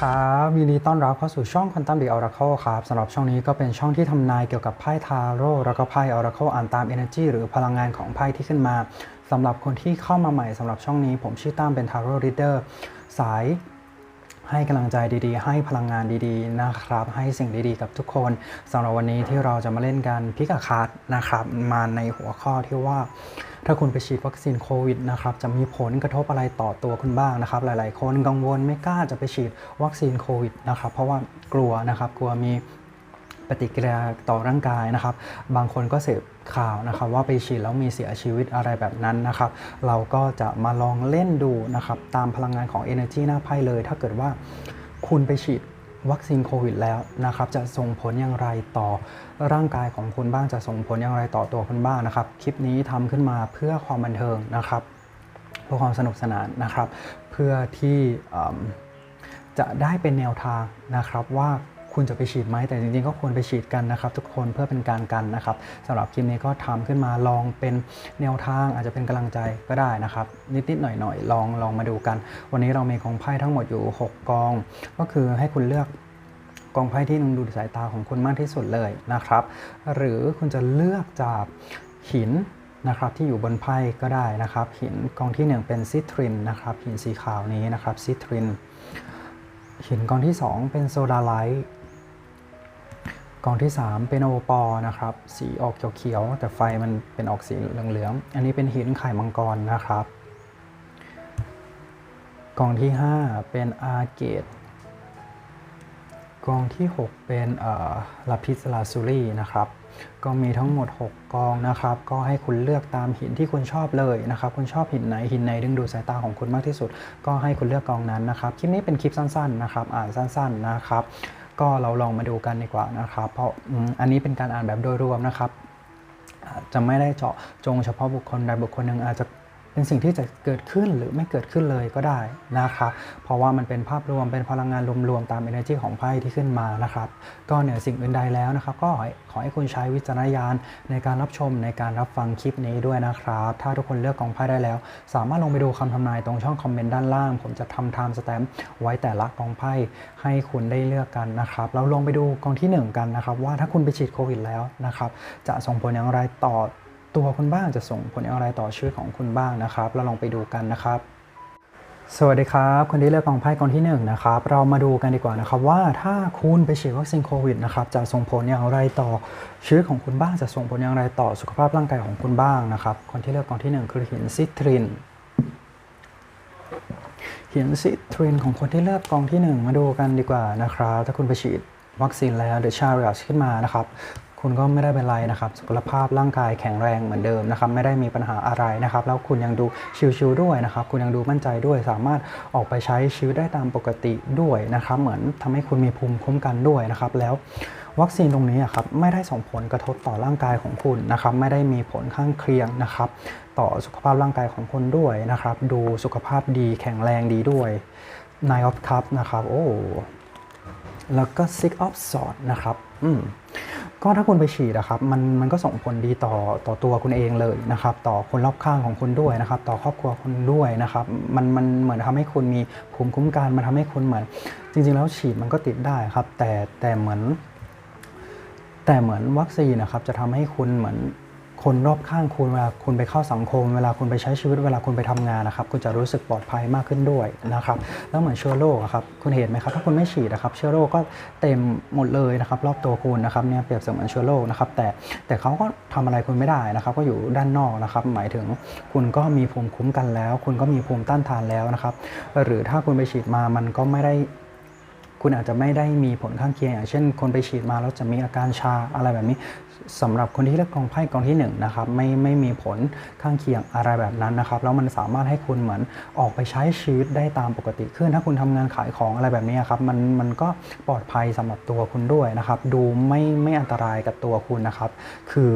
ครับยินดีต้อนรับเข้าสู่ช่อง Quantum The Oracle ครับสำหรับช่องนี้ก็เป็นช่องที่ทำนายเกี่ยวกับไพ่ทาโร่แล้วก็ไพ่ Oracle อ่านตาม Energy หรือพลังงานของไพ่ที่ขึ้นมาสำหรับคนที่เข้ามาใหม่สำหรับช่องนี้ ผมชื่อตั้มเป็น Tarot Reader สาย ให้กำลังใจดีๆ ให้พลังงานดีๆนะครับ ให้สิ่งดีๆ กับทุกคนสำหรับวันนี้ที่เราจะมาเล่นกันพิกาคาร์ดนะครับ มาในหัวข้อที่ว่า ถ้าคุณไปฉีดวัคซีนโควิดนะครับจะมีผลกระทบอะไรต่อตัวคุณบ้างนะครับ หลายๆ คนกังวลไม่กล้าจะไปฉีดวัคซีนโควิดนะครับเพราะว่ากลัวนะครับกลัวมี ปฏิกิริยาต่อร่างกายนะครับ บางคนก็เสพข่าวนะครับ ว่าไปฉีดแล้วมีเสียชีวิตอะไรแบบนั้นนะครับ เราก็จะมาลองเล่นดูนะครับ ตามพลังงานของ Energy หน้าไพ่เลย ถ้าเกิดว่าคุณไปฉีดวัคซีนโควิดแล้วนะครับ จะส่งผลอย่างไรต่อร่างกายของคุณบ้างจะส่งผลอย่างไรต่อตัวคุณบ้างนะครับ คลิปนี้ทำขึ้นมาเพื่อความบันเทิงนะครับเพื่อความสนุกสนานนะครับ เพื่อที่จะได้เป็นแนวทางนะครับว่า คุณจะไปฉีดไหมแต่จริงๆ ก็ควรไปฉีดกันนะครับทุกคนเพื่อเป็นการกันนะครับสำหรับคลิปนี้ก็ทำขึ้นมาลองเป็นแนวทางอาจจะเป็นกำลังใจก็ได้นะครับ นิดๆหน่อยๆลองลองมาดูกัน วันนี้เรามีของไพ่ทั้งหมดอยู่ 6 กอง ก็คือให้คุณเลือกกองไพ่ที่ดึงดูดสายตาของคุณมากที่สุดเลยนะครับ หรือคุณจะเลือกจากหินนะครับที่อยู่บนไพ่ก็ได้นะครับ หินกองที่หนึ่งเป็นซิตรินนะครับหินสีขาวนี้นะครับซิตรินหินกองที่ 2 เป็นโซดาไลท์ กองที่ 3 เป็นโอปอล์นะครับ สีออกเขียวๆแต่ไฟมันเป็นออกสีเหลืองๆ อันนี้เป็นหินไข่มังกรนะครับ กองที่ 5 เป็นอาร์เกตกองที่ 6 เป็นลาพิสลาซูรีนะครับ ก็มีทั้งหมด 6 กองนะครับ ก็ให้คุณเลือกตามหินที่คุณชอบเลยนะครับ คุณชอบหินไหนหินไหนดึงดูดสายตาของคุณมากที่สุด ก็ให้คุณเลือกกองนั้นนะครับ คลิปนี้เป็นคลิปสั้นๆนะครับ อ่านสั้นๆนะครับ ก็เราลองมาดูกันดีกว่านะครับ เพราะอันนี้เป็นการอ่านแบบโดยรวมนะครับ จะไม่ได้เจาะจงเฉพาะบุคคลใดบุคคลหนึ่งอาจจะ เป็นสิ่งที่จะเกิดขึ้นหรือไม่เกิดขึ้นเลยก็ได้นะครับ เพราะว่ามันเป็นภาพรวมเป็นพลังงานรวมๆตาม energy ของไพ่ที่ขึ้นมานะครับ ก็เหนือสิ่งอื่นใดแล้วนะครับ ก็ขอให้คุณใช้วิจารณญาณในการรับชมในการรับฟังคลิปนี้ด้วยนะครับ ถ้าทุกคนเลือกกองไพ่ได้แล้ว สามารถลงไปดูคำทำนายตรงช่องคอมเมนต์ด้านล่าง ผมจะทำ time stamp ไว้แต่ละกองไพ่ให้คุณได้เลือกกันนะครับแล้วลงไปดูกองที่หนึ่งกันนะครับ ว่าถ้าคุณไปฉีดโควิดแล้วนะครับจะส่งผลอย่างไรต่อ ตัวคุณบ้างจะส่งผลอย่างไรต่อชีวิตของคุณบ้างนะครับ เราลองไปดูกันนะครับ สวัสดีครับคนที่เลือกกองไพ่กองที่1นะครับ เรามาดูกันดีกว่านะครับว่าถ้าคุณไปฉีดวัคซีนโควิดนะครับจะส่งผลอย่างไรต่อชีวิตของคุณบ้างจะส่งผลอย่างไรต่อสุขภาพร่างกายของคุณบ้างนะครับ คนที่เลือกกองที่ 1 คือหินซิตรินหินซิตรินของคนที่เลือกกองที่ 1 มาดูกันดีกว่านะครับ ถ้าคุณไปฉีดวัคซีนแล้วเดชาเรียขึ้นมานะครับ คุณก็ไม่ได้เป็นไรนะครับสุขภาพร่างกายแข็งแรงเหมือนเดิมนะครับไม่ได้มีปัญหาอะไรนะครับแล้วคุณยังดูชิวๆด้วยนะครับคุณยังดูมั่นใจด้วย สามารถออกไปใช้ชีวิตได้ตามปกติด้วยนะครับเหมือนทำให้คุณมีภูมิคุ้มกันด้วยนะครับแล้ววัคซีนตรงนี้ครับไม่ได้ส่งผลกระทบต่อร่างกายของคุณนะครับไม่ได้มีผลข้างเคียงนะครับต่อสุขภาพร่างกายของคุณด้วยนะครับดูสุขภาพดีแข็งแรงดีด้วย Nine of Cups นะครับโอ้แล้วก็ Six of Swords นะครับอืม ก็ถ้าคุณไปฉีดนะครับมันมันก็ส่งผลดีต่อต่อตัวคุณเองเลยนะครับ ต่อคนรอบข้างของคุณด้วยนะครับ ต่อครอบครัวคุณด้วยนะครับ มันมันเหมือนทำให้คุณมีภูมิคุ้มกันมันทำให้คุณเหมือน จริง ๆ แล้วฉีดมันก็ติดได้ครับ แต่แต่เหมือน แต่เหมือนวัคซีนนะครับ จะทำให้คุณเหมือน คนรอบข้างคุณเวลาคุณไปเข้าสังคม เวลาคุณไปใช้ชีวิตเวลาคุณไปทำงานนะครับคุณจะรู้สึกปลอดภัยมากขึ้นด้วยนะครับแล้วเหมือนเชื้อโรคครับคุณเห็นไหมครับถ้าคุณไม่ฉีดนะครับเชื้อโรคก็เต็มหมดเลยนะครับรอบตัวคุณนะครับเนี่ยเปรียบเสมือนเชื้อโรคนะครับแต่แต่เขาก็ทำอะไรคุณไม่ได้นะครับก็อยู่ด้านนอกนะครับหมายถึงคุณก็มีภูมิคุ้มกันแล้ว คุณก็มีภูมิต้านทานแล้วนะครับหรือถ้าคุณไปฉีดมามันก็ไม่ได้คุณอาจจะไม่ได้มีผลข้างเคียงอย่างเช่น คนไปฉีดมาแล้วจะมีอาการชาอะไรแบบนี้ สำหรับคนที่เลือกกองไพ่กองที่1นงนะครับไม่ไม่มีผลข้างเคียงอะไรแบบนั้นนะครับแล้วมันสามารถให้คุณเหมือนออกไปใช้ชีวิตได้ตามปกติขึ้นถ้าคุณทำงานขายของอะไรแบบนี้ครับมันมันก็ปลอดภัยสำหรับตัวคุณด้วยนะครับ ดูไม่ไม่อันตรายกับตัวคุณนะครับ คือ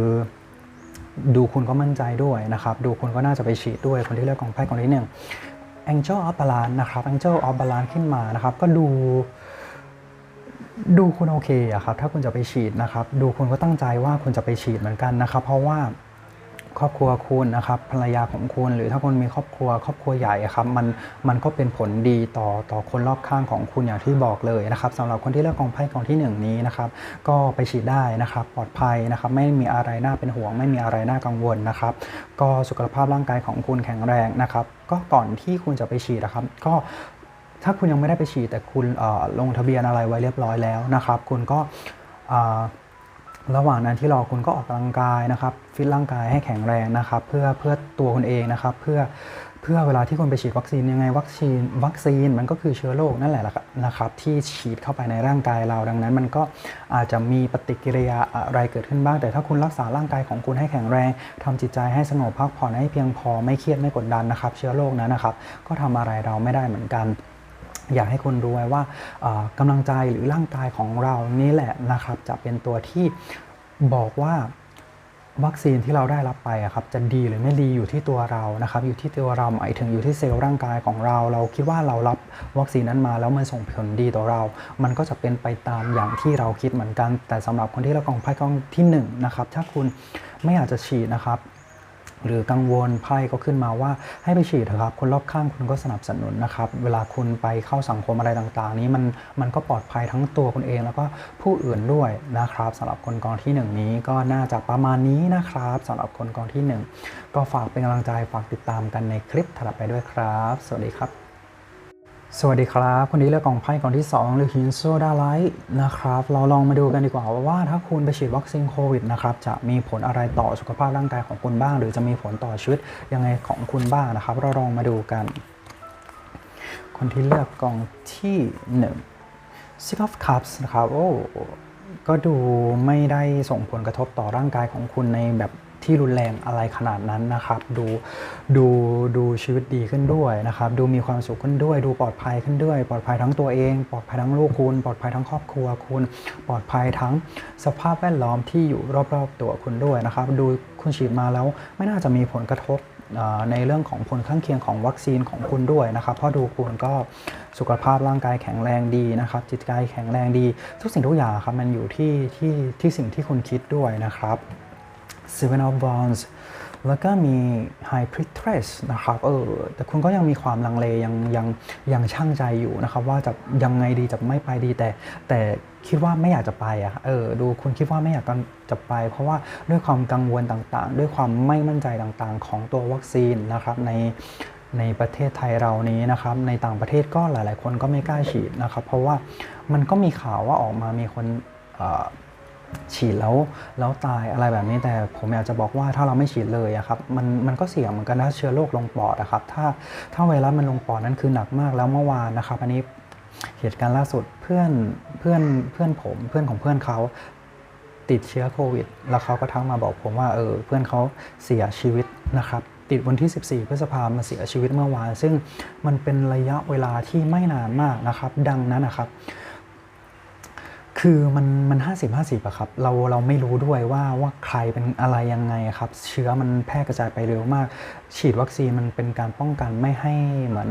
ดูคุณก็มั่นใจด้วยนะครับ ดูคุณก็น่าจะไปฉีดด้วยคนที่เลือกกองไพ่กองที่หนึ่ง Angel of Balance นะครับ Angel of Balance ขึ้นมานะครับ ก็ดู ดูคุณโอเคอะครับถ้าคุณจะไปฉีดนะครับดูคุณก็ตั้งใจว่าคุณจะไปฉีดเหมือนกันนะครับ เพราะว่าครอบครัวคุณนะครับภรรยาของคุณ หรือถ้าคุณมีครอบครัว ครอบครัวใหญ่ครับมันมันก็เป็นผลดีต่อต่อคนรอบข้างของคุณอย่างที่บอกเลยนะครับสำหรับคนที่เลือกกองไพ่กองที่หนึ่งนี้นะครับก็ไปฉีดได้นะครับปลอดภัยนะครับไม่มีอะไรน่าเป็นห่วง ไม่มีอะไรน่ากังวลนะครับก็สุขภาพร่างกายของคุณแข็งแรงนะครับก็ก่อนที่คุณจะไปฉีดนะครับ ก็ ถ้าคุณยังไม่ได้ไปฉีดแต่คุณลงทะเบียนอะไรไว้เรียบร้อยแล้วนะครับ คุณก็ระหว่างนั้นที่รอคุณก็ออกกำลังกายนะครับฟิตร่างกายให้แข็งแรงนะครับ เพื่อเพื่อตัวคุณเองนะครับ เพื่อเพื่อเวลาที่คุณไปฉีดวัคซีนยังไงวัคซีนวัคซีนมันก็คือเชื้อโรคนั่นแหละนะครับ ที่ฉีดเข้าไปในร่างกายเราดังนั้น มันก็อาจจะมีปฏิกิริยาอะไรเกิดขึ้นบ้าง แต่ถ้าคุณรักษาร่างกายของคุณให้แข็งแรงทำจิตใจให้สงบพักผ่อนให้เพียงพอไม่เครียดไม่กดดันนะครับ เชื้อโรคนั้นนะครับ ก็ทำอะไรเราไม่ได้เหมือนกัน อยากให้คุณรู้ไว้ว่ากำลังใจหรือร่างกายของเรานี่แหละนะครับ จะเป็นตัวที่บอกว่าวัคซีนที่เราได้รับไปครับจะดีหรือไม่ดีอยู่ที่ตัวเรานะครับ อยู่ที่ตัวเราหมายถึงอยู่ที่เซลล์ร่างกายของเรา เราคิดว่าเรารับวัคซีนนั้นมาแล้วมันส่งผลดีต่อเรา มันก็จะเป็นไปตามอย่างที่เราคิดเหมือนกัน แต่สำหรับคนที่เรับกองไพ่กองที่หนึ่งนะครับถ้าคุณไม่อยากจะฉีดนะครับ หรือกังวลไพ่ก็ขึ้นมาว่าให้ไปฉีดเถอะครับ คนรอบข้างคุณก็สนับสนุนนะครับ เวลาคุณไปเข้าสังคมอะไรต่างๆ นี้มันมันก็ปลอดภัยทั้งตัวคุณเองแล้วก็ผู้อื่นด้วยนะครับสำหรับคนกองที่หนึ่งนี้ก็น่าจะประมาณนี้นะครับสำหรับคนกองที่หนึ่งก็ฝากเป็นกำลังใจฝากติดตามกันในคลิปถัดไปด้วยครับ สวัสดีครับ สวัสดีครับคนนี้เลือกกองไพ่กองที่ 2 หรือฮินโซดาไลท์นะครับ เราลองมาดูกันดีกว่าว่าถ้าคุณไปฉีดวัคซีนโควิดนะครับจะมีผลอะไรต่อสุขภาพร่างกายของคุณบ้าง หรือจะมีผลต่อชีวิตยังไงของคุณบ้างนะครับ เราลองมาดูกัน คนที่เลือกกองที่1 Six of Cups นะครับโอ้ก็ดูไม่ได้ส่งผลกระทบต่อร่างกายของคุณในแบบ ที่รุนแรงอะไรขนาดนั้นนะครับ ดูดูดูชีวิตดีขึ้นด้วยนะครับ ดูมีความสุขขึ้นด้วย ดูปลอดภัยขึ้นด้วย ปลอดภัยทั้งตัวเอง ปลอดภัยทั้งลูกคุณ ปลอดภัยทั้งครอบครัวคุณ ปลอดภัยทั้งสภาพแวดล้อมที่อยู่รอบๆตัวคุณด้วยนะครับ ดูคุณฉีดมาแล้วไม่น่าจะมีผลกระทบในเรื่องของผลข้างเคียงของวัคซีนของคุณด้วยนะครับเพราะดูคุณก็สุขภาพร่างกายแข็งแรงดีนะครับ จิตใจแข็งแรงดี ทุกสิ่งทุกอย่างครับมันอยู่ที่ที่ที่สิ่งที่คุณคิดด้วยนะครับ Seven of Wands แล้วก็มี High Priestess นะครับเออแต่คุณก็ยังมีความลังเลยังยังยังช่างใจอยู่นะครับ ว่าจะยังไงดีจะไม่ไปดีแต่ แต่คิดว่าไม่อยากจะไปอะเออดูคุณคิดว่าไม่อยากจะไป เพราะว่าด้วยความกังวลต่างๆ ด้วยความไม่มั่นใจต่างๆ ของตัววัคซีนนะครับในในประเทศไทยเรานี้นะครับในต่างประเทศก็หลาย ๆ คนก็ไม่กล้าฉีดนะครับ เพราะว่ามันก็มีข่าวว่าออกมามีคน ฉีดแล้วแล้วตายอะไรแบบนี้ แต่ผมอยากจะบอกว่าถ้าเราไม่ฉีดเลยอะครับมันมันก็เสี่ยงเหมือนกันถ้าเชื้อโรคลงปอดอะครับถ้าถ้าไวรัสมันลงปอดนั้นคือหนักมากแล้วเมื่อวานนะครับ อันนี้เหตุการณ์ล่าสุดเพื่อนเพื่อนเพื่อนผมเพื่อนของเพื่อนเขาติดเชื้อโควิด แล้วเขาก็ทักมาบอกผมว่าเออเพื่อนเขาเสียชีวิตนะครับติดวันที่ 14 พฤษภาคมมาเสียชีวิตเมื่อวาน ซึ่งมันเป็นระยะเวลาที่ไม่นานมากนะครับ ดังนั้นนะครับ คือมันมันห้าสิบห้าสิบอะครับเราเราไม่รู้ด้วยว่าว่าใครเป็นอะไรยังไงครับ เชื้อมันแพร่กระจายไปเร็วมาก ฉีดวัคซีนมันเป็นการป้องกันไม่ให้เหมือน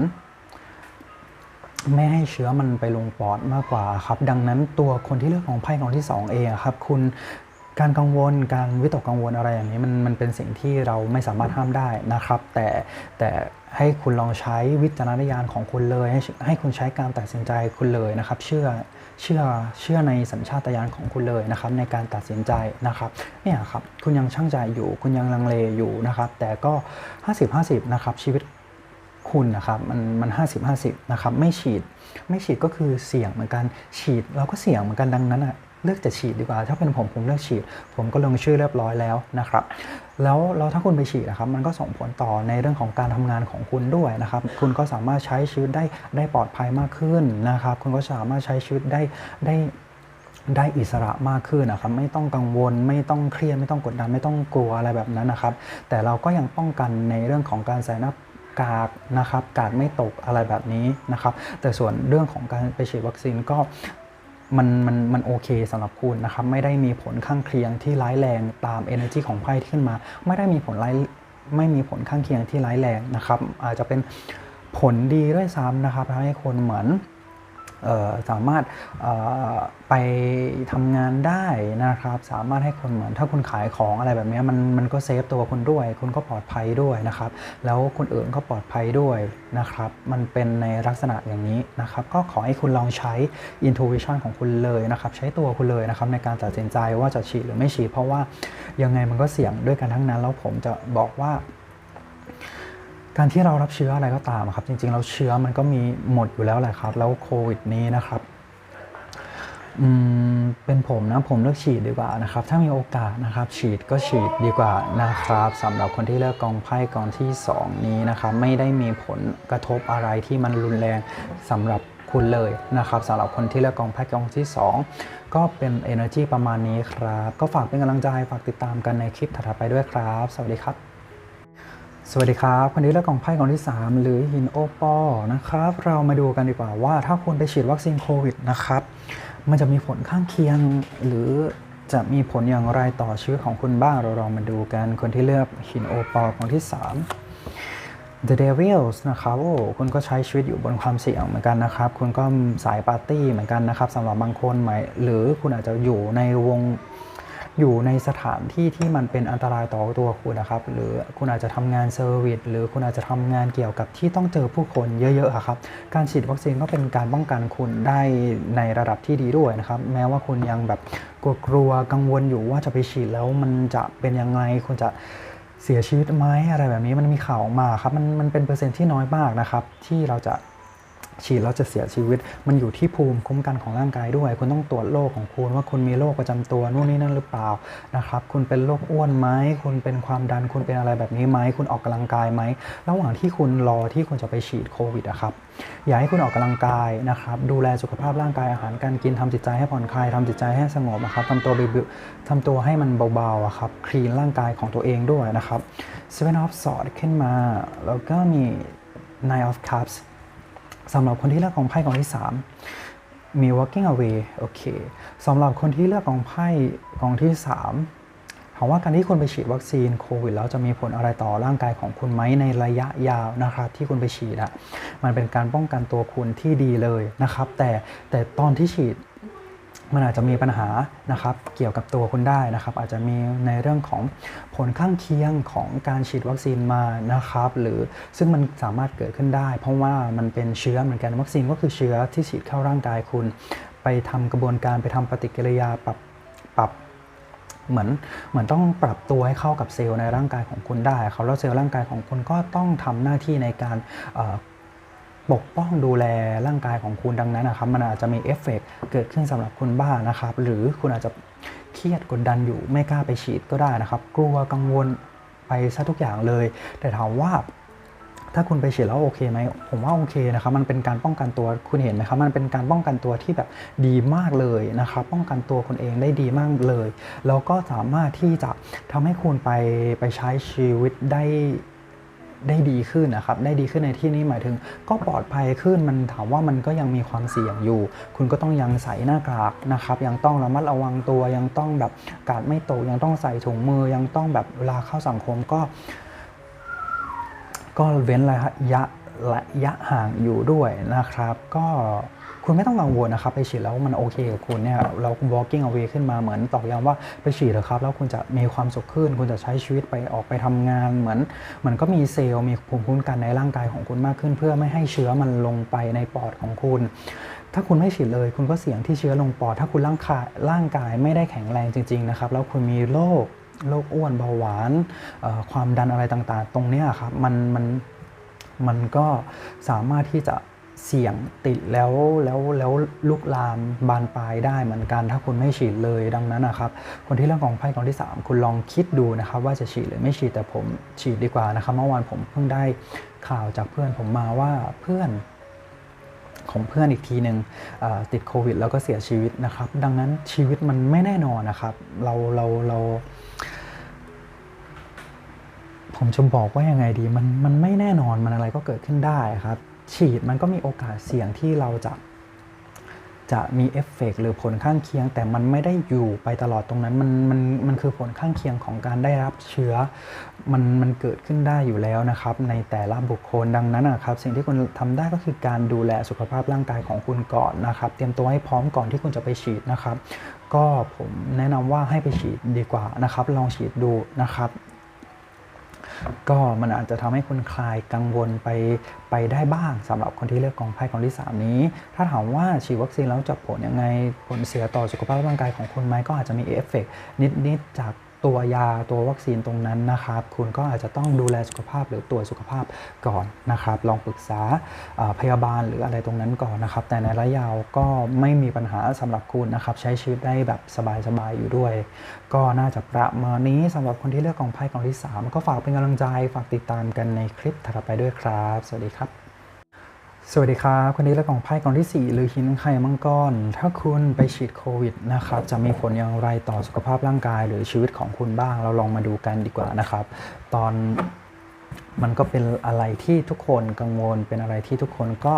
ไม่ให้เชื้อมันไปลงปอดมากกว่าครับ ดังนั้นตัวคนที่เลือกของไพ่ของที่2เองครับ คุณ การกังวลการวิตกกังวลอะไรอย่างนี้มันมันเป็นสิ่งที่เราไม่สามารถห้ามได้นะครับ แต่แต่ให้คุณลองใช้วิจารณญาณของคุณเลย ให้ให้คุณใช้การตัดสินใจคุณเลยนะครับ เชื่อเชื่อเชื่อในสัญชาตญาณของคุณเลยนะครับ ในการตัดสินใจนะครับเนี่ยครับคุณยังช่างใจอยู่ คุณยังลังเลอยู่นะครับ แต่ก็ 50-50 นะครับ ชีวิตคุณนะครับมันมันห้าสิบห้าสิบนะครับไม่ฉีดไม่ฉีดก็คือเสี่ยงเหมือนกันฉีดเราก็เสี่ยงเหมือนกันดังนั้นอะ เลือกจะฉีดดีกว่า ถ้าเป็นผมผมเลือกฉีด ผมก็ลงชื่อเรียบร้อยแล้วนะครับแล้วแล้วถ้าคุณไปฉีดนะครับมันก็ส่งผลต่อในเรื่องของการทำงานของคุณด้วยนะครับ คุณก็สามารถใช้ชีวิตได้ได้ปลอดภัยมากขึ้นนะครับ คุณก็สามารถใช้ชีวิตได้ได้ได้อิสระมากขึ้นนะครับ ไม่ต้องกังวล ไม่ต้องเครียดไม่ต้องกดดันไม่ต้องกลัวอะไรแบบนั้นนะครับ แต่เราก็ยังป้องกันในเรื่องของการใส่หน้ากากนะครับกาดไม่ตกอะไรแบบนี้นะครับ แต่ส่วนเรื่องของการไปฉีดวัคซีนก็ มันมันมันโอเคสำหรับคุณนะครับไม่ได้มีผลข้างเคียงที่ร้ายแรงตาม energy ของไพ่ที่ขึ้นมา ไม่ได้มีผลร้ายไม่มีผลข้างเคียงที่ร้ายแรงนะครับ อาจจะเป็นผลดีด้วยซ้ำนะครับทำให้คนเหมือน สามารถไปทำงานได้นะครับ สามารถให้คนเหมือน ถ้าคุณขายของอะไรแบบนี้มันมันก็เซฟตัวคุณด้วย คุณก็ปลอดภัยด้วยนะครับ แล้วคนอื่นก็ปลอดภัยด้วยนะครับ มันเป็นในลักษณะอย่างนี้นะครับ ก็ขอให้คุณลองใช้ intuition ของคุณเลยนะครับ ใช้ตัวคุณเลยนะครับในการตัดสินใจว่าจะฉีดหรือไม่ฉีดเพราะว่ายังไงมันก็เสี่ยงด้วยกันทั้งนั้น แล้วผมจะบอกว่า การที่เรารับเชื้ออะไรก็ตามครับ จริงๆเราเชื้อมันก็มีหมดอยู่แล้วแหละครับ แล้วโควิดนี้นะครับอืมเป็นผมนะผมเลือกฉีดดีกว่านะครับ ถ้ามีโอกาสนะครับ ฉีดก็ฉีดดีกว่านะครับสำหรับคนที่เลือกกองไพ่กองที่ 2 นี้นะครับ ไม่ได้มีผลกระทบอะไรที่มันรุนแรงสำหรับคุณเลยนะครับสำหรับคนที่เลือกกองไพ่กองที่ 2 ก็เป็น energy ประมาณนี้ครับ ก็ฝากเป็นกำลังใจฝากติดตามกันในคลิปถัดไปด้วยครับ สวัสดีครับ สวัสดีครับคนนี้เลือกกองไพ่กองที่ 3 หรือหินโอปอนะครับ เรามาดูกันดีกว่าว่าถ้าคุณไปฉีดวัคซีนโควิดนะครับ มันจะมีผลข้างเคียง หรือจะมีผลอย่างไรต่อชีวิตของคุณบ้าง เราลองมาดูกันคนที่เลือกหินโอปอกองที่ 3 The Devils นะครับโอ้คุณก็ใช้ชีวิตอยู่บนความเสี่ยงเหมือนกันนะครับ คุณก็สายปาร์ตี้เหมือนกันนะครับสำหรับบางคนหมายหรือคุณอาจจะอยู่ในวง อยู่ในสถานที่ที่มันเป็นอันตรายต่อตัวคุณนะครับ หรือคุณอาจจะทำงานเซอร์วิสหรือคุณอาจจะทำงานเกี่ยวกับที่ต้องเจอผู้คนเยอะๆครับ การฉีดวัคซีนก็เป็นการป้องกันคุณได้ในระดับที่ดีด้วยนะครับ แม้ว่าคุณยังแบบกลัวๆกังวลอยู่ว่าจะไปฉีดแล้วมันจะเป็นยังไงคุณจะเสียชีวิตไหมอะไรแบบนี้มันมีข่าวออกมาครับมันมันเป็นเปอร์เซ็นต์ที่น้อยมากนะครับ ที่เราจะ ฉีดแล้วจะเสียชีวิต มันอยู่ที่ภูมิคุ้มกันของร่างกายด้วย คุณต้องตรวจโรคของคุณว่าคุณมีโรคประจำตัวนู่นนี่นั่นหรือเปล่านะครับ คุณเป็นโรคอ้วนไหมคุณเป็นความดันคุณเป็นอะไรแบบนี้ไหมคุณออกกำลังกายไหมระหว่างที่คุณรอที่คุณจะไปฉีดโควิดอะครับอยากให้คุณออกกำลังกายนะครับ ดูแลสุขภาพร่างกายอาหารการกินทำจิตใจให้ผ่อนคลายทำจิตใจให้สงบนะครับทำตัวบิวทำตัวให้มันเบาๆอะครับคลีนร่างกายของตัวเองด้วยนะครับ Seven of Swords ขึ้นมา แล้วก็มี Nine of Cups สำหรับคนที่เลือกของไพ่กองที่ 3 มี walking away โอเคสำหรับคนที่เลือกของไพ่กองที่ 3 ถามว่าการที่คุณไปฉีดวัคซีนโควิดแล้วจะมีผลอะไรต่อร่างกายของคุณไหมในระยะยาวนะครับที่คุณไปฉีดอะมันเป็นการป้องกันตัวคุณที่ดีเลยนะครับ แต่แต่ตอนที่ฉีด มันอาจจะมีปัญหานะครับเกี่ยวกับตัวคุณได้นะครับอาจจะมีในเรื่องของผลข้างเคียงของการฉีดวัคซีนมานะครับหรือซึ่งมันสามารถเกิดขึ้นได้ เพราะว่ามันเป็นเชื้อเหมือนกันวัคซีนก็คือเชื้อที่ฉีดเข้าร่างกายคุณ ไปทำกระบวนการไปทำปฏิกิริยาปรับปรับเหมือนเหมือนต้องปรับตัวให้เข้ากับเซลล์ในร่างกายของคุณได้ครับแล้วเซลล์ร่างกายของคุณก็ต้องทำหน้าที่ในการ ปกป้องดูแลร่างกายของคุณดังนั้นนะครับ มันอาจจะมีเอฟเฟกต์เกิดขึ้นสำหรับคุณบ้างนะครับ หรือคุณอาจจะเครียดกดดันอยู่ไม่กล้าไปฉีดก็ได้นะครับ กลัวกังวลไปซะทุกอย่างเลย แต่ถามว่าถ้าคุณไปฉีดแล้วโอเคไหม ผมว่าโอเคนะครับ มันเป็นการป้องกันตัว คุณเห็นไหมครับ มันเป็นการป้องกันตัวที่แบบดีมากเลยนะครับ ป้องกันตัวคุณเองได้ดีมากเลย แล้วก็สามารถที่จะทำให้คุณไปไปใช้ชีวิตได้ ได้ดีขึ้นนะครับ ได้ดีขึ้นในที่นี้หมายถึง ก็ปลอดภัยขึ้นมันถามว่ามันก็ยังมีความเสี่ยงอยู่ คุณก็ต้องยังใส่หน้ากากนะครับ ยังต้องระมัดระวังตัว ยังต้องแบบกาดไม่ตก ยังต้องใส่ถุงมือ ยังต้องแบบเวลาเข้าสังคมก็ ก็เว้นระยะระยะห่างอยู่ด้วยนะครับ ก็ คุณไม่ต้องกังวลนะครับ ไปฉีดแล้วมันโอเคกับคุณเนี่ยเรา walking away ขึ้นมาเหมือนตอกย้ำว่าไปฉีดเถอะครับ แล้วคุณจะมีความสุขขึ้น คุณจะใช้ชีวิตไปออกไปทำงาน เหมือนเหมือนก็มีเซลล์มีภูมิคุ้มกันในร่างกายของคุณมากขึ้น เพื่อไม่ให้เชื้อมันลงไปในปอดของคุณถ้าคุณไม่ฉีดเลยคุณก็เสี่ยงที่เชื้อลงปอด ถ้าคุณร่างกายร่างกายไม่ได้แข็งแรงจริงๆนะครับ แล้วคุณมีโรคโรคอ้วนเบาหวานความดันอะไรต่างๆ ตรงเนี้ยครับมันมันมันก็สามารถที่จะ เสี่ยงติดแล้วแล้วแล้วลุกลามบานปลายได้เหมือนกัน ถ้าคุณไม่ฉีดเลยดังนั้นนะครับ คนที่เรื่องของไพ่กองที่ 3 คุณลองคิดดูนะครับ ว่าจะฉีดหรือไม่ฉีดแต่ผมฉีดดีกว่านะครับเมื่อวานผมเพิ่งได้ข่าวจากเพื่อนผมมาว่าเพื่อนของเพื่อนอีกทีหนึ่งติดโควิด แล้วก็เสียชีวิตนะครับ ดังนั้นชีวิตมันไม่แน่นอนนะครับ เราเราเรา ผมจะบอกว่ายังไงดี มันมันไม่แน่นอนมันอะไรก็เกิดขึ้นได้ครับ ฉีดมันก็มีโอกาสเสี่ยงที่เราจะจะมีเอฟเฟกต์หรือผลข้างเคียง แต่มันไม่ได้อยู่ไปตลอดตรงนั้นมันมันมันคือผลข้างเคียงของการได้รับเชื้อ มันมันเกิดขึ้นได้อยู่แล้วนะครับ ในแต่ละบุคคลดังนั้นนะครับ สิ่งที่คุณทำได้ก็คือการดูแลสุขภาพร่างกายของคุณก่อนนะครับ เตรียมตัวให้พร้อมก่อนที่คุณจะไปฉีดนะครับ ก็ผมแนะนำว่าให้ไปฉีดดีกว่านะครับ ลองฉีดดูนะครับ ก็มันอาจจะทำให้คุณคลายกังวลไปไปได้บ้างสำหรับคนที่เลือกกองไพ่กองที่ 3 นี้ ถ้าถามว่าฉีดวัคซีนแล้วจะผลยังไงผลเสียต่อสุขภาพร่างกายของคุณไหมก็อาจจะมีเอฟเฟกต์นิดๆจาก ตัวยาตัววัคซีนตรงนั้นนะครับ คุณก็อาจจะต้องดูแลสุขภาพหรือตัวจสุขภาพก่อนนะครับ ลองปรึกษาพยาบาลหรืออะไรตรงนั้นก่อนนะครับ แต่ในระยะยาวก็ไม่มีปัญหาสำหรับคุณนะครับ ใช้ชีวิตได้แบบสบายๆอยู่ด้วย ก็น่าจะประมาณนี้สำหรับคนที่เลือกกองไพ่กองที่ 3 ก็ฝากเป็นกำลังใจฝากติดตามกันในคลิปถัดไปด้วยครับ สวัสดีครับ สวัสดีครับคนนี้และกล่องไพ่กองที่ 4 หรือหินไข่มังกร ถ้าคุณไปฉีดโควิดนะครับจะมีผลอย่างไรต่อสุขภาพร่างกาย หรือชีวิตของคุณบ้าง เราลองมาดูกันดีกว่านะครับ ตอนมันก็เป็นอะไรที่ทุกคนกังวลเป็นอะไรที่ทุกคนก็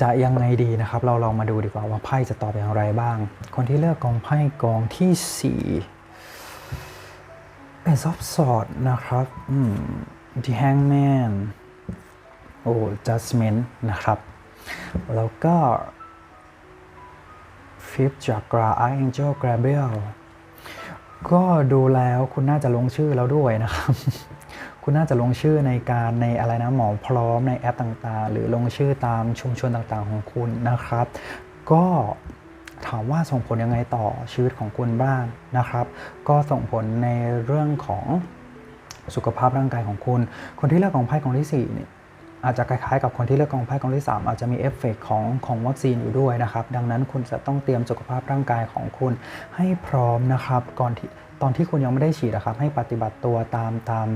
จะยังไงดีนะครับ เราลองมาดูดีกว่าว่าไพ่จะตอบอย่างไรบ้าง คนที่เลือกกองไพ่กองที่4เป็นซอฟสอดนะครับอืม The Hangman โอ้ judgment นะครับ แล้วก็ fifth chakra angel Gabriel ก็ดูแล้วคุณน่าจะลงชื่อแล้วด้วยนะครับ คุณน่าจะลงชื่อในการในอะไรนะหมอพร้อมในแอปต่างๆ หรือลงชื่อตามชุมชนต่างๆของคุณนะครับ ก็ถามว่าส่งผลยังไงต่อชีวิตของคุณบ้างนะครับ ก็ส่งผลในเรื่องของสุขภาพร่างกายของคุณ คนที่เลือกของไพ่กองที่สี่เนี่ย อาจจะคล้ายๆกับคนที่เลือกกองไพ่กองที่ 3 อาจจะมีเอฟเฟกของของวัคซีนอยู่ด้วยนะครับ ดังนั้นคุณจะต้องเตรียมสุขภาพร่างกายของคุณให้พร้อมนะครับ ก่อนที่ตอนที่คุณยังไม่ได้ฉีดนะครับ ให้ปฏิบัติตัวตามตาม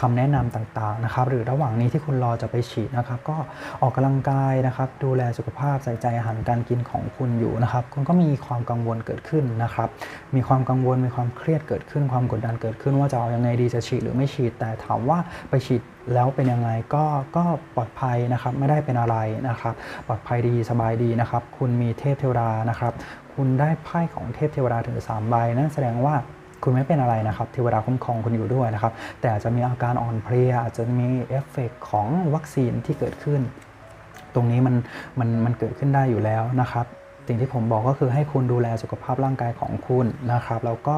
คำแนะนำต่างๆนะครับ หรือระหว่างนี้ที่คุณรอจะไปฉีดนะครับ ก็ออกกำลังกายนะครับ ดูแลสุขภาพใส่ใจอาหารการกินของคุณอยู่นะครับ คุณก็มีความกังวลเกิดขึ้นนะครับ มีความกังวลมีความเครียดเกิดขึ้น ความกดดันเกิดขึ้นว่าจะเอาอยังไงดีจะฉีดหรือไม่ฉีดแต่ถามว่าไปฉีด แล้วเป็นยังไงก็ก็ปลอดภัยนะครับไม่ได้เป็นอะไรนะครับ ปลอดภัยดีสบายดีนะครับ คุณมีเทพเทวดานะครับ คุณได้ไพ่ของเทพเทวดาถึง3ใบนั่นแสดงว่าคุณไม่เป็นอะไรนะครับเทวดาคุ้มครองคุณอยู่ด้วยนะครับ แต่อาจจะมีอาการอ่อนเพลียอาจจะมีเอฟเฟกต์ของวัคซีนที่เกิดขึ้น ตรงนี้มันมันมันเกิดขึ้นได้อยู่แล้วนะครับ สิ่งที่ผมบอกก็คือให้คุณดูแลสุขภาพร่างกายของคุณนะครับแล้วก็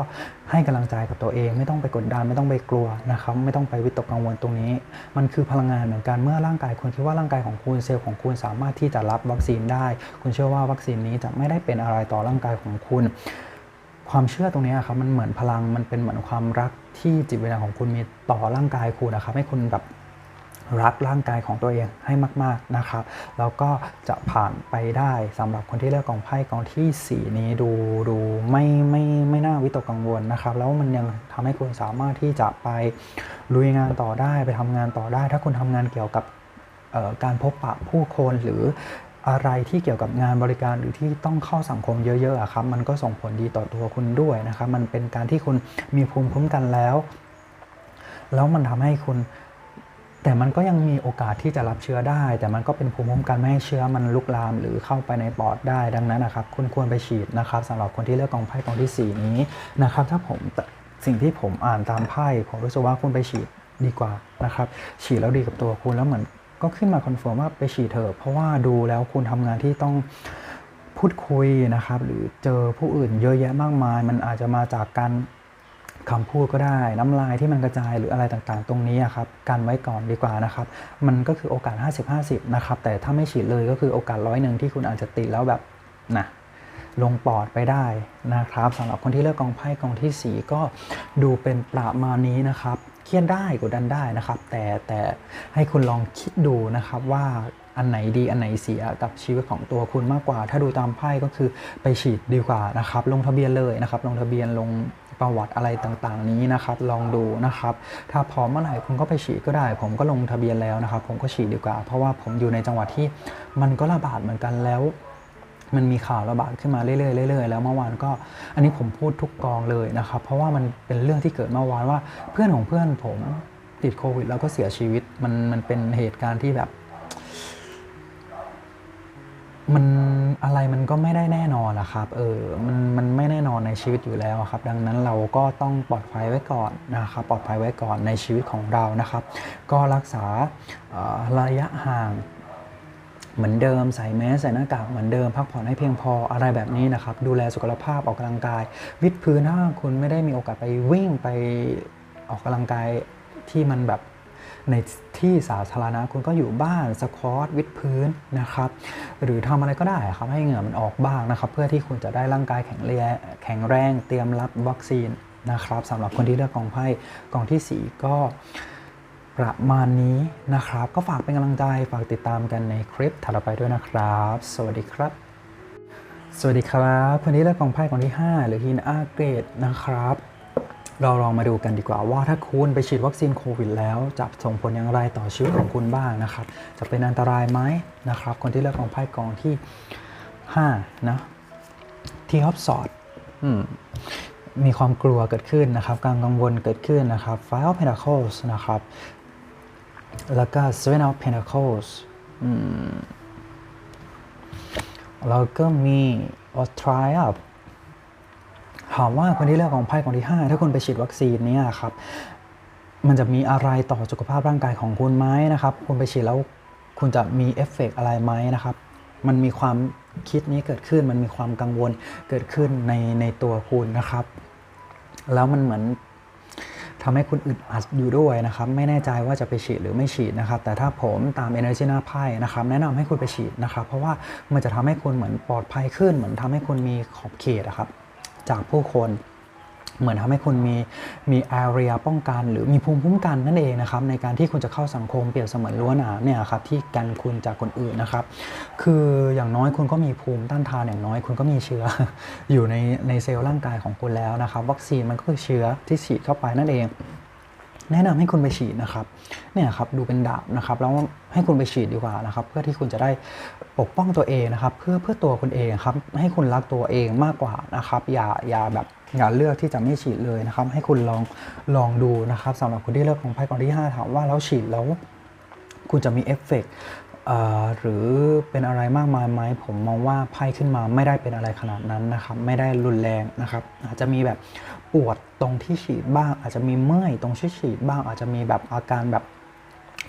ให้กำลังใจกับตัวเองไม่ต้องไปกดดันไม่ต้องไปกลัวนะครับไม่ต้องไปวิตกกังวลตรงนี้ มันคือพลังงานเหมือนกันเมื่อร่างกายคุณคิดว่าร่างกายของคุณเซลล์ของคุณสามารถที่จะรับวัคซีนได้ คุณเชื่อว่าวัคซีนนี้จะไม่ได้เป็นอะไรต่อร่างกายของคุณ ความเชื่อตรงนี้ครับมันเหมือนพลังมันเป็นเหมือนความรักที่จิตวิญญาณของคุณมีต่อร่างกายคุณนะครับให้คุณแบบ รักร่างกายของตัวเองให้มาก ๆนะครับ แล้วก็จะผ่านไปได้สำหรับคนที่เลือกกองไพ่กองทีสี่ 4 นี้ดูดูไม่ไม่ไม่น่าวิตกกังวลนะครับ แล้วมันยังทำให้คุณสามารถที่จะไปลุยงานต่อได้ไปทำงานต่อได้ ถ้าคุณทำงานเกี่ยวกับการพบปะผู้คนหรืออะไรที่เกี่ยวกับงานบริการหรือที่ต้องเข้าสังคมเยอะๆอะครับมันก็ส่งผลดีต่อตัวคุณด้วยนะครับ มันเป็นการที่คุณมีภูมิคุ้มกันแล้ว แล้วมันทำให้คุณ แต่มันก็ยังมีโอกาสที่จะรับเชื้อได้ แต่มันก็เป็นภูมิคุ้มกันไม่ให้เชื้อมันลุกลาม หรือเข้าไปในปอดได้ดังนั้นนะครับคุณควรไปฉีดนะครับสำหรับคนที่เลือกกองไพ่กองที่ 4 นี้นะครับถ้าผมสิ่งที่ผมอ่านตามไพ่ผมรู้สึกว่าคุณไปฉีดดีกว่านะครับฉีดแล้วดีกับตัวคุณแล้วเหมือนก็ขึ้นมาคอนเฟิร์มว่าไปฉีดเถอะเพราะว่าดูแล้วคุณทำงานที่ต้องพูดคุยนะครับหรือเจอผู้อื่นเยอะแยะมากมาย มันอาจจะมาจากการ คำพูดก็ได้ น้ำลายที่มันกระจายหรืออะไรต่างๆ ตรงนี้ครับกันไว้ก่อนดีกว่านะครับ มันก็คือโอกาส 50-50 นะครับ แต่ถ้าไม่ฉีดเลยก็คือโอกาสร้อยหนึ่งที่คุณอาจจะติดแล้วแบบนะลงปอดไปได้นะครับสำหรับคนที่เลือกกองไพ่กองทีสี่4 ก็ดูเป็นประมาณนี้นะครับ เครียดได้กดดันได้นะครับ แต่แต่ให้คุณลองคิดดูนะครับว่าอันไหนดีอันไหนเสียกับชีวิตของตัวคุณมากกว่า ถ้าดูตามไพ่ก็คือไปฉีดดีกว่านะครับ ลงทะเบียนเลยนะครับ ลงทะเบียนลง ประวัติอะไรต่างๆ นี้นะครับ ลองดูนะครับ ถ้าพร้อมเมื่อไหร่คุณก็ไปฉีดก็ได้ ผมก็ลงทะเบียนแล้วนะครับ ผมก็ฉีดดีกว่า เพราะว่าผมอยู่ในจังหวัดที่มันก็ระบาดเหมือนกันแล้วมันมีข่าวระบาดขึ้นมาเรื่อยๆเรื่อยๆแล้วเมื่อวานก็อันนี้ผมพูดทุกกองเลยนะครับ เพราะว่ามันเป็นเรื่องที่เกิดเมื่อวานว่าเพื่อนของเพื่อนผมติดโควิดแล้วก็เสียชีวิตมันมันเป็นเหตุการณ์ที่แบบ มันอะไรมันก็ไม่ได้แน่นอนอะครับ เออ มันมันไม่แน่นอนในชีวิตอยู่แล้วครับ ดังนั้นเราก็ต้องปลอดภัยไว้ก่อนนะครับ ปลอดภัยไว้ก่อนในชีวิตของเรานะครับ ก็รักษาออระยะห่างเหมือนเดิมใส่แมสใส่หน้ากากเหมือนเดิมพักผ่อนให้เพียงพออะไรแบบนี้นะครับ ดูแลสุขภาพออกกำลังกาย วิดพื้นถ้าคุณไม่ได้มีโอกาสไปวิ่งไปออกกำลังกายที่มันแบบใน ที่สาธารณะคุณก็อยู่บ้านสควอตวิดพื้นนะครับ หรือทำอะไรก็ได้ครับให้เหงื่อมันออกบ้างนะครับ เพื่อที่คุณจะได้ร่างกายแข็งแรงแข็งแรงเตรียมรับวัคซีนนะครับสำหรับคนที่เลือกกองไพ่กองทีสี่4 ก็ประมาณนี้นะครับ ก็ฝากเป็นกำลังใจฝากติดตามกันในคลิปถัดไปด้วยนะครับ สวัสดีครับ สวัสดีครับวันนี้เลือกกองไพ่กองที่ 5 หรือฮินอาเกรดนะครับ เราลองมาดูกันดีกว่าว่าถ้าคุณไปฉีดวัคซีนโควิดแล้วจะส่งผลอย่างไรต่อชีวิตของคุณบ้างนะครับ จะเป็นอันตรายไหมนะครับ คนที่เลือกกองไพ่กองที่5นะที่ฮอปสอดมีความกลัวเกิดขึ้นนะครับการกังวลเกิดขึ้นนะครับ Five of Pentacles นะครับ แล้วก็ Seven of Pentacles แล้วก็มี a Triumph ถามว่าคนที่เลือกของไพ่กองที่ 5 ถ้าคุณไปฉีดวัคซีนเนี่ยครับมันจะมีอะไรต่อสุขภาพร่างกายของคุณไหมนะครับคุณไปฉีดแล้วคุณจะมีเอฟเฟกต์อะไรไหมนะครับ มันมีความคิดนี้เกิดขึ้น มันมีความกังวลเกิดขึ้นในในตัวคุณนะครับ แล้วมันเหมือนทำให้คุณอึดอัดอยู่ด้วยนะครับ ไม่แน่ใจว่าจะไปฉีดหรือไม่ฉีดนะครับ แต่ถ้าผมตาม Energy หน้าไพ่นะครับ แนะนำให้คุณไปฉีดนะครับ เพราะว่ามันจะทำให้คุณเหมือนปลอดภัยขึ้น เหมือนทำให้คุณมีขอบเขตอะครับ จากผู้คน เหมือนทำให้คุณมีมีแอเรียป้องกัน หรือมีภูมิคุ้มกันนั่นเองนะครับในการที่คุณจะเข้าสังคมเปรียบเสมือนรั้วหนามเนี่ยครับที่กันคุณจากคนอื่นนะครับ คืออย่างน้อยคุณก็มีภูมิต้านทานอย่างน้อย คุณก็มีเชื้ออยู่ในในเซลล์ร่างกายของคุณแล้วนะครับ วัคซีนมันก็คือเชื้อที่ฉีดเข้าไปนั่นเอง แนะนำให้คุณไปฉีดนะครับเนี่ยครับดูเป็นดาบนะครับแล้วให้คุณไปฉีดดีกว่านะครับ เพื่อที่คุณจะได้ปกป้องตัวเองนะครับ เพื่อเพื่อตัวคุณเองครับให้คุณรักตัวเองมากกว่านะครับอย่าอย่าแบบอย่าเลือกที่จะไม่ฉีดเลยนะครับ ให้คุณลองลองดูนะครับสำหรับคนที่เลือกของไพ่กองที่ 5 ถามว่าแล้วฉีดแล้วคุณจะมีเอฟเฟกต์หรือเป็นอะไรมากมายไหมผมมองว่าไพ่ขึ้นมาไม่ได้เป็นอะไรขนาดนั้นนะครับ ไม่ได้รุนแรงนะครับ อาจจะมีแบบ ปวดตรงที่ฉีดบ้าง อาจจะมีเมื่อยตรงที่ฉีดบ้าง อาจจะมีแบบอาการแบบ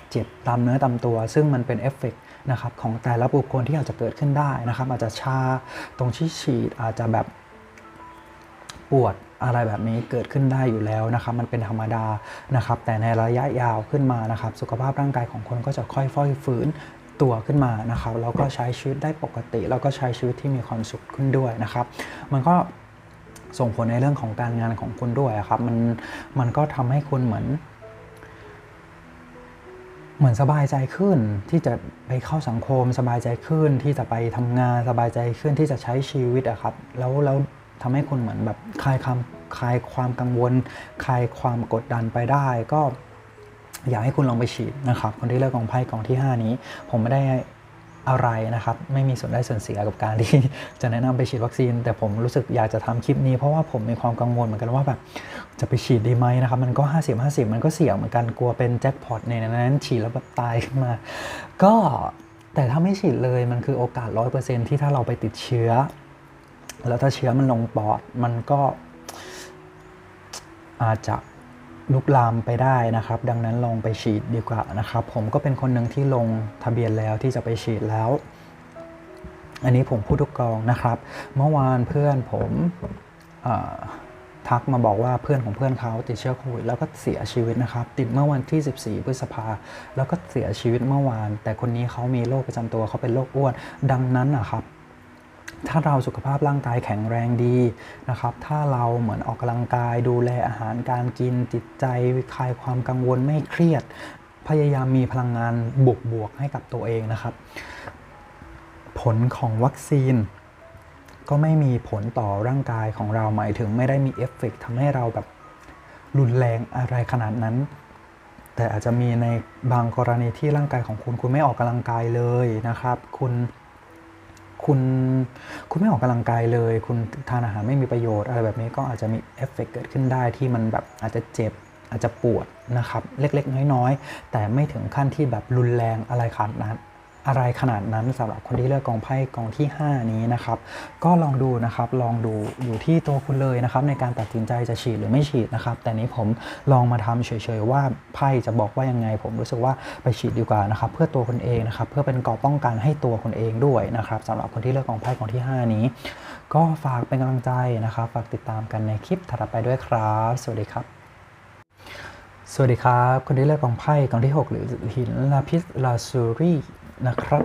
เจ็บตามเนื้อตามตัว ซึ่งมันเป็นเอฟเฟกต์นะครับของแต่ละบุคคลที่อาจจะเกิดขึ้นได้นะครับ อาจจะชาตรงที่ฉีดอาจจะแบบปวดอะไรแบบนี้เกิดขึ้นได้อยู่แล้วนะครับมันเป็นธรรมดานะครับ แต่ในระยะยาวขึ้นมานะครับ สุขภาพร่างกายของคนก็จะค่อยๆฟื้นตัวขึ้นมานะครับแล้วก็ใช้ชีวิตได้ปกติ แล้วก็ใช้ชีวิตที่มีความสุขขึ้นด้วยนะครับ มันก็ ส่งผลในเรื่องของการงานของคุณด้วยครับ มันมันก็ทำให้คุณเหมือน เหมือนสบายใจขึ้นที่จะไปเข้าสังคม สบายใจขึ้นที่จะไปทำงานสบายใจขึ้นที่จะใช้ชีวิตอะครับ แล้วแล้วทำให้คุณเหมือนแบบคลายความคลายความกังวล คลายความกดดันไปได้ ก็อยากให้คุณลองไปฉีดนะครับ คนที่เลือกกองไพ่กองที่ 5 นี้ ผมไม่ได้ อะไรนะครับ ไม่มีส่วนได้ส่วนเสียกับการที่จะแนะนำไปฉีดวัคซีน แต่ผมรู้สึกอยากจะทำคลิปนี้ เพราะว่าผมมีความกังวลเหมือนกันว่าแบบจะไปฉีดดีไหมนะครับ มันก็ 50 50 มันก็เสี่ยงเหมือนกันกลัวเป็นแจ็คพอตในนั้นฉีดแล้วแบบตายขึ้นมา ก็แต่ถ้าไม่ฉีดเลยมันคือโอกาส 100%ที่ถ้าเราไปติดเชื้อ แล้วถ้าเชื้อมันลงปอดมันก็อาจจะ ลุกลามไปได้นะครับ ดังนั้นลองไปฉีดดีกว่านะครับ ผมก็เป็นคนหนึ่งที่ลงทะเบียนแล้วที่จะไปฉีดแล้ว อันนี้ผมพูดทุกกองนะครับ เมื่อวานเพื่อนผมทักมาบอกว่าเพื่อนของเพื่อนเขาติดเชื้อโควิดแล้วก็เสียชีวิตนะครับ ติดเมื่อวันที่ 14 พฤษภาแล้วก็เสียชีวิตเมื่อวาน แต่คนนี้เขามีโรคประจำตัวเขาเป็นโรคอ้วน ดังนั้นนะครับ ถ้าเราสุขภาพร่างกายแข็งแรงดีนะครับ ถ้าเราเหมือนออกกำลังกายดูแลอาหารการกินจิตใจคลายความกังวลไม่เครียด พยายามมีพลังงานบวกบวกๆให้กับตัวเองนะครับ ผลของวัคซีน ก็ไม่มีผลต่อร่างกายของเราหมายถึงไม่ได้มีเอฟเฟกต์ทำให้เราแบบรุนแรงอะไรขนาดนั้นแต่อาจจะมีในบางกรณีที่ร่างกายของคุณคุณไม่ออกกำลังกายเลยนะครับ คุณ คุณคุณไม่ออกกำลังกายเลย คุณทานอาหารไม่มีประโยชน์ อะไรแบบนี้ก็อาจจะมีเอฟเฟกต์เกิดขึ้นได้ที่มันแบบอาจจะเจ็บอาจจะปวดนะครับ เล็กๆ น้อยๆ แต่ไม่ถึงขั้นที่แบบรุนแรงอะไรขนาดนั้น อะไรขนาดนั้นสำหรับคนที่เลือกกองไพ่กองที่ 5 นี้นะครับ ก็ลองดูนะครับลองดูอยู่ที่ตัวคุณเลยนะครับในการตัดสินใจจะฉีดหรือไม่ฉีดนะครับ แต่นี้ผมลองมาทำเฉยๆว่าไพ่จะบอกว่ายังไง ผมรู้สึกว่าไปฉีดดีกว่านะครับเพื่อตัวคนเองนะครับเพื่อเป็นกราะป้องกันให้ตัวคนเองด้วยนะครับสำหรับคนที่เลือกกองไพ่กองที่ 5 นี้ ก็ฝากเป็นกำลังใจนะครับ ฝากติดตามกันในคลิปถัดไปด้วยครับ สวัสดีครับสวัสดีครับ คนที่เลือกกองไพ่กองที่ 6 หรือหินลาพิสลาซูรี นะครับ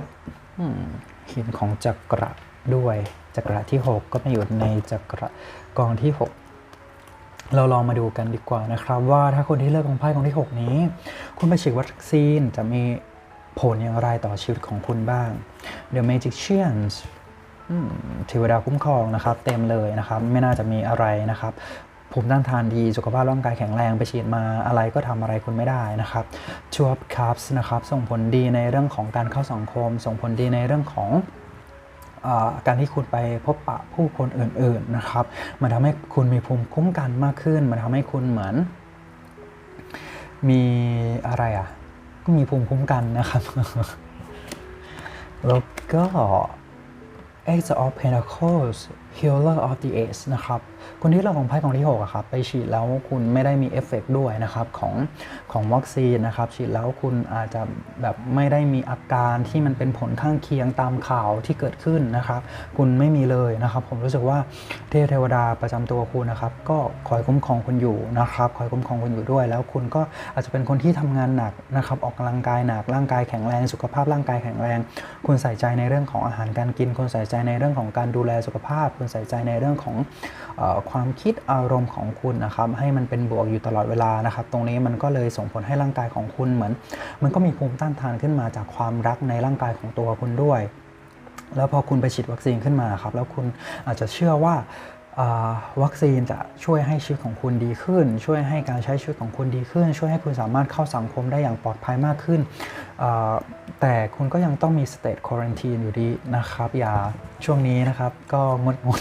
หินของจักระด้วย จักระที่ 6 ก็มาอยู่ในจักระกองที่ 6 เราลองมาดูกันดีกว่านะครับ ว่าถ้าคนที่เลือกกองไพ่กองที่ 6 นี้ คุณไปฉีดวัคซีนจะมีผลอย่างไรต่อชีวิตของคุณบ้าง The Magicians เทวดาคุ้มครองนะครับ เต็มเลยนะครับ ไม่น่าจะมีอะไรนะครับ ภูมิต้านทานดี สุขภาพร่างกายแข็งแรงไปฉีดมาอะไรก็ทำอะไรคุณไม่ได้นะครับชัวร์คัพส์นะครับส่งผลดีในเรื่องของการเข้าสังคม ส่งผลดีในเรื่องของการที่คุณไปพบปะผู้คนอื่นๆนะครับ มันทำให้คุณมีภูมิคุ้มกันมากขึ้น มันทำให้คุณเหมือน มีอะไรอะ ก็มีภูมิคุ้มกันนะครับ แล้วก็ Ace of Pentacles Healer of the Ace นะครับ คนที่เราของไพ่กองที่6อะครับไปฉีดแล้วคุณไม่ได้มีเอฟเฟกต์ด้วยนะครับของของวัคซีนนะครับฉีดแล้วคุณอาจจะแบบไม่ได้มีอาการที่มันเป็นผลข้างเคียงตามข่าวที่เกิดขึ้นนะครับ คุณไม่มีเลยนะครับ ผมรู้สึกว่าเทพเทวดาประจำตัวคุณนะครับ ก็คอยคุ้มครองคุณอยู่นะครับคอยคุ้มครองคุณอยู่ด้วย แล้วคุณก็อาจจะเป็นคนที่ทำงานหนักนะครับออกกำลังกายหนักร่างกายแข็งแรง สุขภาพร่างกายแข็งแรง คุณใส่ใจในเรื่องของอาหารการกิน คุณใส่ใจในเรื่องของการดูแลสุขภาพ คุณใส่ใจในเรื่องของความคิดอารมณ์ของคุณนะครับให้มันเป็นบวกอยู่ตลอดเวลานะครับ ตรงนี้มันก็เลยส่งผลให้ร่างกายของคุณเหมือน มันก็มีภูมิต้านทานขึ้นมาจากความรักในร่างกายของตัวคุณด้วย แล้วพอคุณไปฉีดวัคซีนขึ้นมาครับแล้วคุณอาจจะเชื่อว่าวัคซีนจะช่วยให้ชีวิตของคุณดีขึ้น ช่วยให้การใช้ชีวิตของคุณดีขึ้น ช่วยให้คุณสามารถเข้าสังคมได้อย่างปลอดภัยมากขึ้น แต่คุณก็ยังต้องมีสเต e คว a รันทีนอยู่ดีนะครับ อย่าช่วงนี้นะครับก็งดงด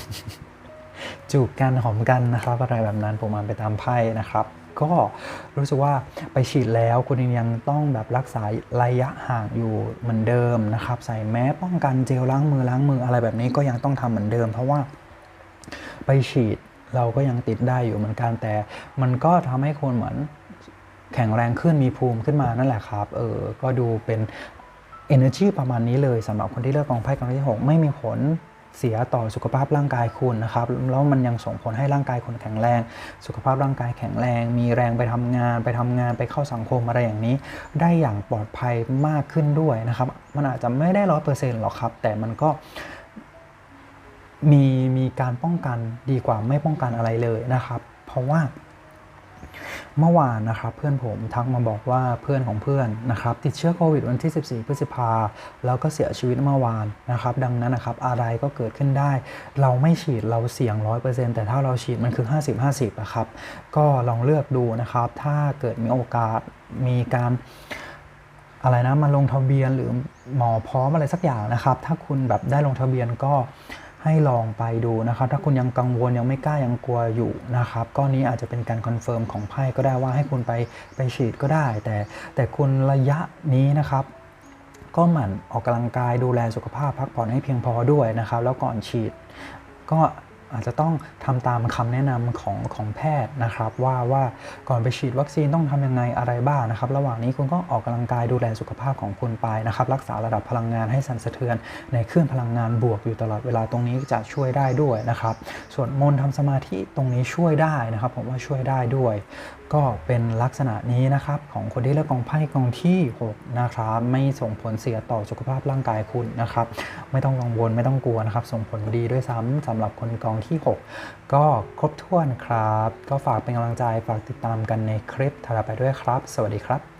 จูบกันหอมกันนะครับอะไรแบบนั้นผมอ่านไปตามไพ่นะครับ ก็รู้สึกว่าไปฉีดแล้วคุณยังต้องแบบรักษาระยะห่างอยู่เหมือนเดิมนะครับ ใส่แมสป้องกันเจลล้างมือล้างมืออะไรแบบนี้ก็ยังต้องทำเหมือนเดิม เพราะว่าไปฉีดเราก็ยังติดได้อยู่เหมือนกันแต่ มันก็ทำให้คุณเหมือนแข็งแรงขึ้นมีภูมิขึ้นมานั่นแหละครับเออก็ดูเป็น energy ประมาณนี้เลยสำหรับคนที่เลือกกองไพ่กองที่ 6 ไม่มีผล เสียต่อสุขภาพร่างกายคุณนะครับ แล้วมันยังส่งผลให้ร่างกายคุณแข็งแรง สุขภาพร่างกายแข็งแรง มีแรงไปทำงาน ไปทำงานไปเข้าสังคมอะไรอย่างนี้ ได้อย่างปลอดภัยมากขึ้นด้วยนะครับ มันอาจจะไม่ได้ร้อยเปอร์เซ็นต์หรอกครับ แต่มันก็มีมีการป้องกันดีกว่าไม่ป้องกันอะไรเลยนะครับ เพราะว่า เมื่อวานนะครับเพื่อนผมทักมาบอกว่าเพื่อนของเพื่อนนะครับติดเชื้อโควิดวันที่ 14 พฤษภาแล้วก็เสียชีวิตเมื่อวานนะครับดังนั้นนะครับอะไรก็เกิดขึ้นได้ เราไม่ฉีดเราเสี่ยง 100%แต่ถ้าเราฉีดมันคือ 50-50อะครับก็ลองเลือกดูนะครับถ้าเกิดมีโอกาสมีการอะไรนะมาลงทะเบียนหรือหมอพร้อมอะไรสักอย่างนะครับ ถ้าคุณแบบได้ลงทะเบียนก็ ให้ลองไปดูนะครับถ้าคุณยังกังวลยังไม่กล้ายังกลัวอยู่นะครับก้อนี้อาจจะเป็นการคอนเฟิร์มของไพ่ก็ได้ว่าให้คุณไปไปฉีดก็ได้ แต่แต่คุณระยะนี้นะครับก็หมั่นออกกำลังกายดูแลสุขภาพพักผ่อนให้เพียงพอด้วยนะครับ แล้วก่อนฉีดก็ อาจจะต้องทำตามคำแนะนำของของแพทย์นะครับ ว่าว่าก่อนไปฉีดวัคซีนต้องทำยังไงอะไรบ้างนะครับ ระหว่างนี้คุณก็ออกกำลังกายดูแลสุขภาพของคุณไปนะครับ รักษาระดับพลังงานให้สั่นสะเทือน ในคลื่นพลังงานบวกอยู่ตลอดเวลาตรงนี้จะช่วยได้ด้วยนะครับส่วนมนต์ทำสมาธิตรงนี้ช่วยได้นะครับ ผมว่าช่วยได้ด้วย ก็เป็นลักษณะนี้นะครับของคนที่เลือกกองไพ่กองที่ 6 นะครับไม่ส่งผลเสียต่อสุขภาพร่างกายคุณนะครับ ไม่ต้องกังวลไม่ต้องกลัวนะครับ ส่งผลดีด้วยซ้ำสำหรับคนกองที่ 6 ก็ครบถ้วนครับ ก็ฝากเป็นกำลังใจฝากติดตามกันในคลิปถัดไปด้วยครับ สวัสดีครับ